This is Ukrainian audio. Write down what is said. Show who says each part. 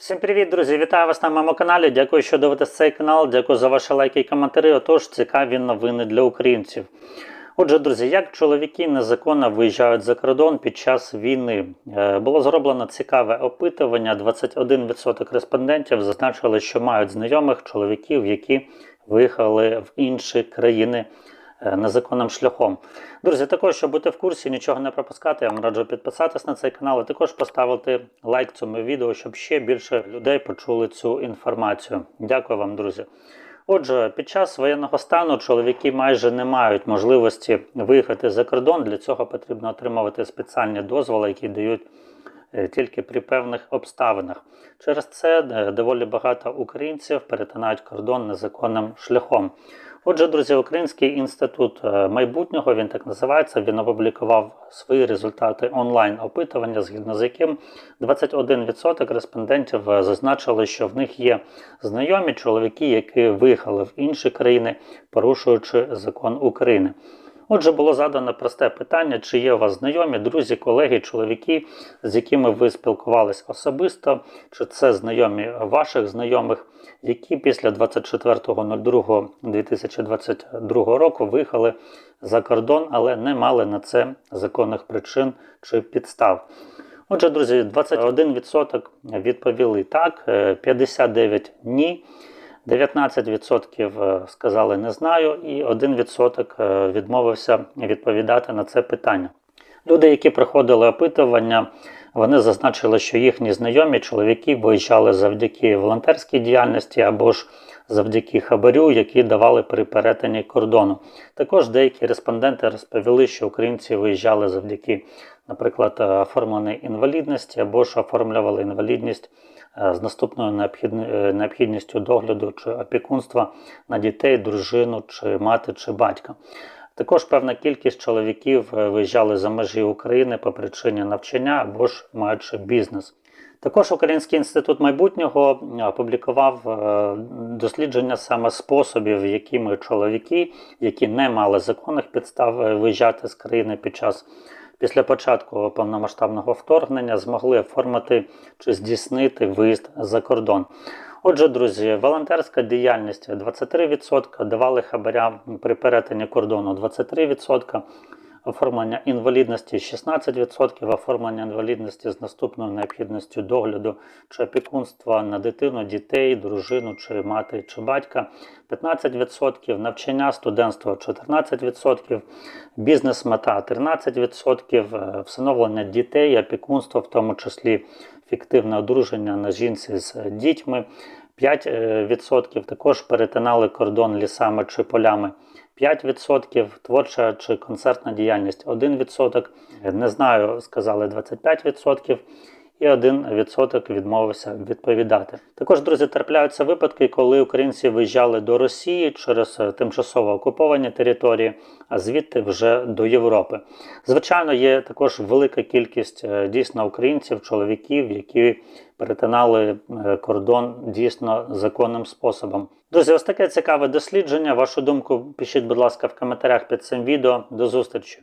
Speaker 1: Всім привіт, друзі! Вітаю вас на моєму каналі. Дякую, що дивитесь цей канал. Дякую за ваші лайки і коментарі. Отож, цікаві новини для українців. Отже, друзі, як чоловіки незаконно виїжджають за кордон під час війни, Е, було зроблено цікаве опитування. 21% респондентів зазначили, що мають знайомих чоловіків, які виїхали в інші країни незаконним шляхом. Друзі, також, щоб бути в курсі, нічого не пропускати, я вам раджу підписатись на цей канал, і також поставити лайк цьому відео, щоб ще більше людей почули цю інформацію. Дякую вам, друзі. Отже, під час воєнного стану чоловіки майже не мають можливості виїхати за кордон. Для цього потрібно отримувати спеціальні дозволи, які дають е, тільки при певних обставинах. Через це е, доволі багато українців перетинають кордон незаконним шляхом. Отже, друзі, Український інститут е, майбутнього, він так називається, він опублікував свої результати онлайн-опитування, згідно з яким 21% респондентів е, зазначили, що в них є знайомі чоловіки, які виїхали в інші країни, порушуючи закон України. Отже, було задано просте питання: чи є у вас знайомі, друзі, колеги, чоловіки, з якими ви спілкувались особисто, чи це знайомі ваших знайомих, які після 24.02.2022 року виїхали за кордон, але не мали на це законних причин чи підстав. Отже, друзі, 21% відповіли так, е, 59% ні. 19% е, сказали не знаю, і 1% е, відмовився відповідати на це питання. Люди, які проходили опитування, вони зазначили, що їхні знайомі чоловіки виїжджали завдяки волонтерській діяльності або ж завдяки хабарю, які давали при перетині кордону. Також деякі респонденти розповіли, що українці виїжджали завдяки, наприклад, оформленій інвалідності або ж оформлювали інвалідність е, з наступною е, необхідністю догляду чи опікунства на дітей, дружину, чи мати, чи батька. Також певна кількість чоловіків е, виїжджали за межі України по причині навчання або ж маючи бізнес. Також Український інститут майбутнього е, опублікував е, дослідження саме способів, якими чоловіки, які не мали законних підстав е, виїжджати з країни під час після початку повномасштабного вторгнення, змогли оформити чи здійснити виїзд за кордон. Отже, друзі, волонтерська діяльність 23%, давали хабаря при перетині кордону 23%, оформлення інвалідності 16%, оформлення інвалідності з наступною необхідністю догляду чи опікунства на дитину, дітей, дружину, чи мати, чи батька 15%, навчання, студентство 14%, бізнес-мета 13%, е, всиновлення дітей, опікунство, в тому числі фіктивне одруження на жінці з дітьми. 5% також перетинали кордон лісами чи полями. 5% творча чи концертна діяльність 1%, не знаю, сказали 25%, і 1% відмовився відповідати. Також, друзі, трапляються випадки, коли українці виїжджали до Росії через е, тимчасово окуповані території, а звідти вже до Європи. Звичайно, є також велика кількість е, дійсно українців, чоловіків, які перетинали е, кордон дійсно законним способом. Друзі, ось таке цікаве дослідження. Вашу думку пишіть, будь ласка, в коментарях під цим відео. До зустрічі!